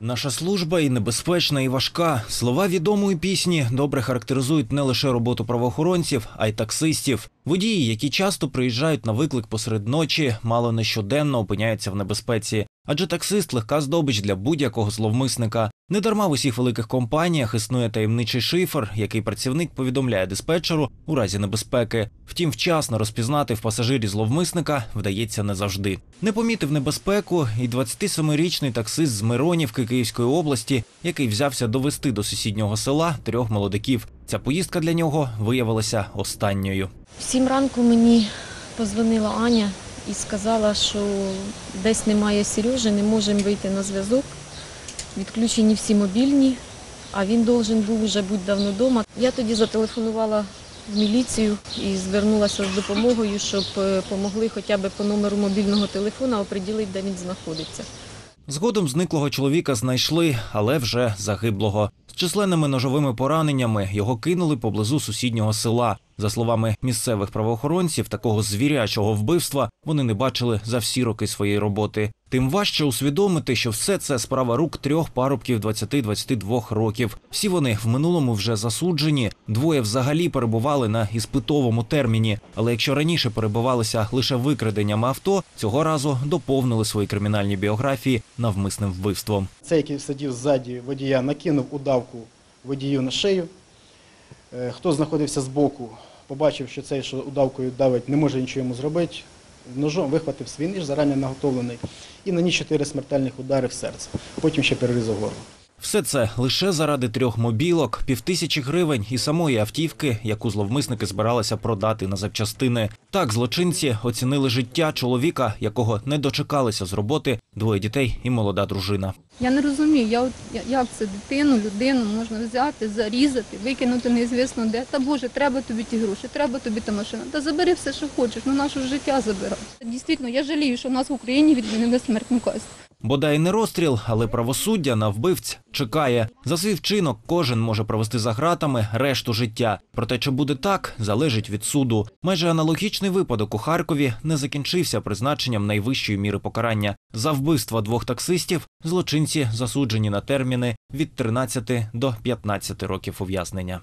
Наша служба і небезпечна, і важка. Слова відомої пісні добре характеризують не лише роботу правоохоронців, а й таксистів. Водії, які часто приїжджають на виклик посеред ночі, мало не щоденно опиняються в небезпеці. Адже таксист легка здобич для будь-якого зловмисника. Недарма в усіх великих компаніях існує таємничий шифр, який працівник повідомляє диспетчеру у разі небезпеки. Втім, вчасно розпізнати в пасажирі зловмисника вдається не завжди. Не помітив небезпеку і 27-річний таксист з Миронівки Київської області, який взявся довести до сусіднього села трьох молодиків. Ця поїздка для нього виявилася останньою. В сім ранку мені позвонила Аня і сказала, що десь немає Сережі, не можемо вийти на зв'язок. Відключені всі мобільні, а він должен був вже бути давно вдома. Я тоді зателефонувала в міліцію і звернулася з допомогою, щоб е, помогли хоча б по номеру мобільного телефона оприділити, де він знаходиться. Згодом зниклого чоловіка знайшли, але вже загиблого. З численними ножовими пораненнями його кинули поблизу сусіднього села. За словами місцевих правоохоронців, такого звірячого вбивства вони не бачили за всі роки своєї роботи. Тим важче усвідомити, що все це справа рук трьох парубків 20-22 років. Всі вони в минулому вже засуджені. Двоє взагалі перебували на іспитовому терміні. Але якщо раніше перебувалися лише викраденням авто, цього разу доповнили свої кримінальні біографії навмисним вбивством. Цей, який сидів ззаді водія, накинув удавку водію на шию. Е, Хто знаходився збоку, побачив, що цей, що удавкою давить, не може нічого йому зробити. Ножом вихватив свій ніж, зарані наготовлений, і наніс чотири смертельних удари в серце. Потім ще перерізав горло. Все це лише заради трьох мобілок, півтисячі гривень і самої автівки, яку зловмисники збиралися продати на запчастини. Так злочинці оцінили життя чоловіка, якого не дочекалися з роботи двоє дітей і молода дружина. Я не розумію, я як це дитину, людину можна взяти, зарізати, викинути неізвісно де. Та Боже, треба тобі ті гроші, треба тобі та машина. Та забери все, що хочеш, ну наше життя забирай. Дійсно, я жалію, що в нас в Україні відмінили смертну казнь. Бодай не розстріл, але правосуддя на вбивць чекає. За свій вчинок кожен може провести за ґратами решту життя. Проте, чи буде так, залежить від суду. Майже аналогічний випадок у Харкові не закінчився призначенням найвищої міри покарання. За вбивство двох таксистів злочинці засуджені на терміни від 13 до 15 років ув'язнення.